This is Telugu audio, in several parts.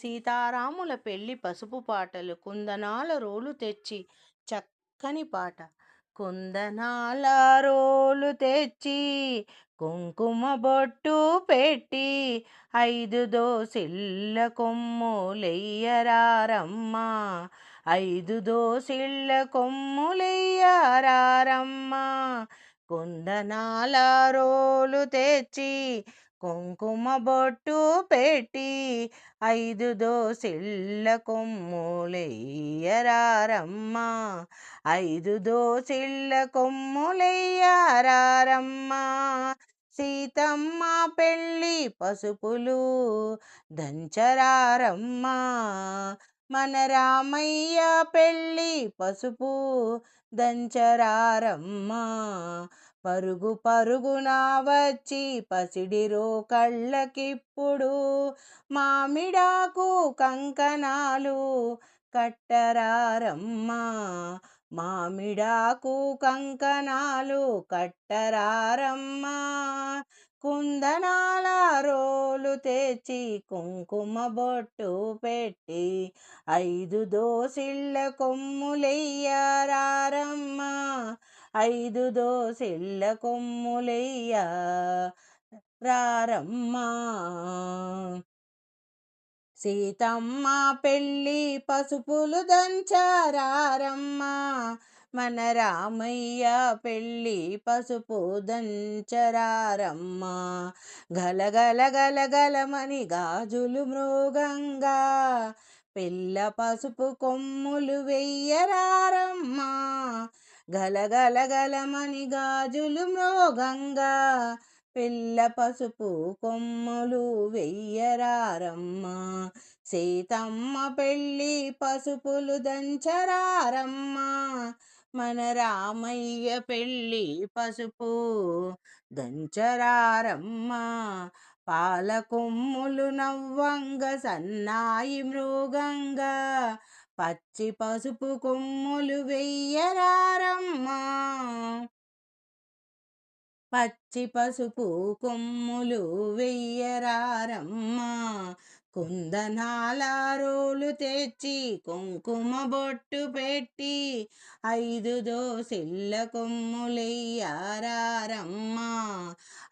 సీతారాముల పెళ్ళి పసుపు పాటలు కుందనాల రోలు తెచ్చి చక్కని పాట. కుందనాల రోలు తెచ్చి కుంకుమ బొట్టు పెట్టి ఐదు దోసిళ్ళ కొమ్ములెయ్యరారమ్మా ఐదు దోసిళ్ళ కొమ్ములెయ్యరారమ్మా కుందనాల రోలు తెచ్చి కుంకుమ బొట్టు పెట్టి ఐదు దోసిళ్ళ కొమ్ములయ్యరారమ్మ. ఐదు దోసిళ్ళ కొమ్ములెయ్యారమ్మ సీతమ్మ పెళ్ళి పసుపులు దంచరారమ్మ. మన రామయ్య పెళ్ళి పసుపు దంచరారమ్మ. పరుగు పరుగున వచ్చి పసిడిరో కళ్ళకిప్పుడు. మామిడాకు కంకణాలు కట్టరారమ్మా. మామిడాకు కంకణాలు కట్టరారమ్మా. కుందనాల రోలు తెచ్చి కుంకుమ బొట్టు పెట్టి ఐదు దోసిళ్ళ కొమ్ములెయ్యరారమ్మా. ఐదు దోసిళ్ళ కొమ్ములయ్య రారమ్మా. సీతమ్మ పెళ్ళి పసుపులు దంచారమ్మా మన రామయ్య పెళ్ళి పసుపు దంచరారమ్మా గలగల గలగలమని గాజులు మృగంగా పిల్ల పసుపు కొమ్ములు వెయ్యరారమ్మా. గలగలగలమని గాజులు మృగంగా. పిల్ల పసుపు కొమ్ములు వెయ్యరారమ్మా. సీతమ్మ పెళ్ళి పసుపులు దంచరారమ్మా. మన రామయ్య పెళ్ళి పసుపు దంచరారమ్మా. పాల కొమ్ములు నవ్వంగ సన్నాయి మృగంగా. పచ్చి పసుపు కొమ్ములు వెయ్యరారమ్మా. పచ్చి పసుపు కొమ్ములు వెయ్యరారమ్మా. కుందనాలారోలు తెచ్చి కుంకుమ బొట్టు పెట్టి ఐదు దోసిళ్ళ కొమ్ములెయ్యారమ్మా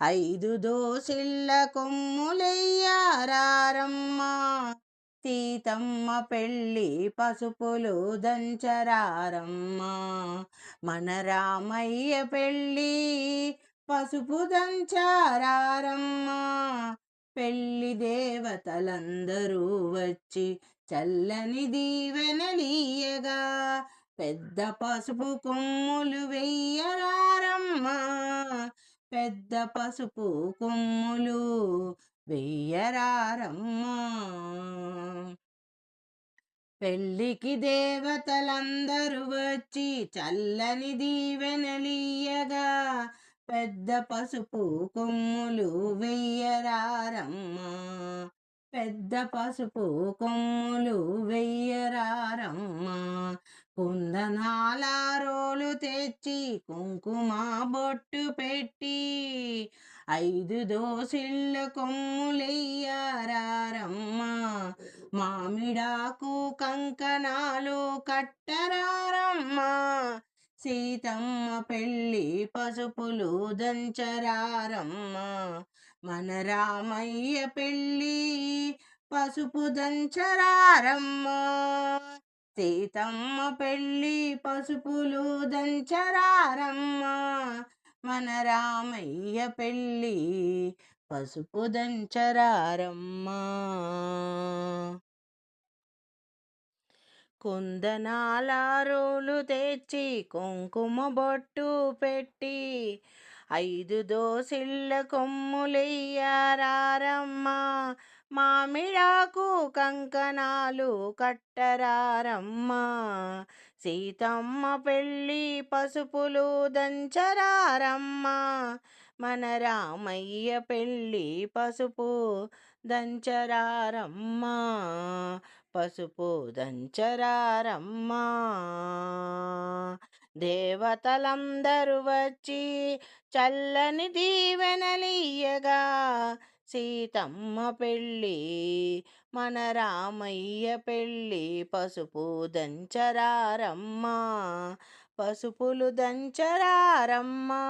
ఐదు దోసిళ్ళ కొమ్ములెయ్యారమ్మా సీతమ్మ పెళ్ళి పసుపులు దంచరారమ్మా. మన రామయ్య పెళ్ళి పసుపు దంచారమ్మా పెళ్ళి దేవతలందరూ వచ్చి చల్లని దీవెనలీయగా పెద్ద పసుపు కొమ్ములు వెయ్యరారమ్మా పెద్ద పసుపు కొమ్ములు వెయ్యరారమ్మా. పెళ్ళికి దేవతలందరూ వచ్చి చల్లని దీవెనలీయ పెద్ద పసుపు కొమ్ములు వెయ్యరారమ్మా. పెద్ద పసుపు కొమ్ములు వెయ్యరారమ్మా. కుందనాల రోలు తెచ్చి కుంకుమ బొట్టు పెట్టి ఐదు దోసిళ్ళ కొమ్ములెయ్యారమ్మా మామిడాకు కంకణాలు కట్టరారమ్మా. సీతమ్మ పెళ్ళి పసుపులు దంచరారమ్మ. మన రామయ్య పెళ్ళి పసుపు దంచరారమ్మ. సీతమ్మ పెళ్ళి పసుపులు దంచరారమ్మ. మన రామయ్య పెళ్ళి పసుపు దంచరారమ్మ. కుందనాల రోలు తెచ్చి కుంకుమ బొట్టు పెట్టి ఐదు దోసిళ్ళ కొమ్ములెయ్యారమ్మ మామిడాకు కంకణాలు కట్టరారమ్మ. సీతమ్మ పెళ్ళి పసుపులు దంచరారమ్మ. మన రామయ్య పెళ్ళి పసుపు దంచరారమ్మ. పసుపు దంచరారమ్మా. దేవతలందరూ వచ్చి చల్లని దీవెనలియగా సీతమ్మ పెళ్ళి మన రామయ్య పెళ్ళి పసుపు దంచరారమ్మా. పసుపులు దంచరారమ్మా.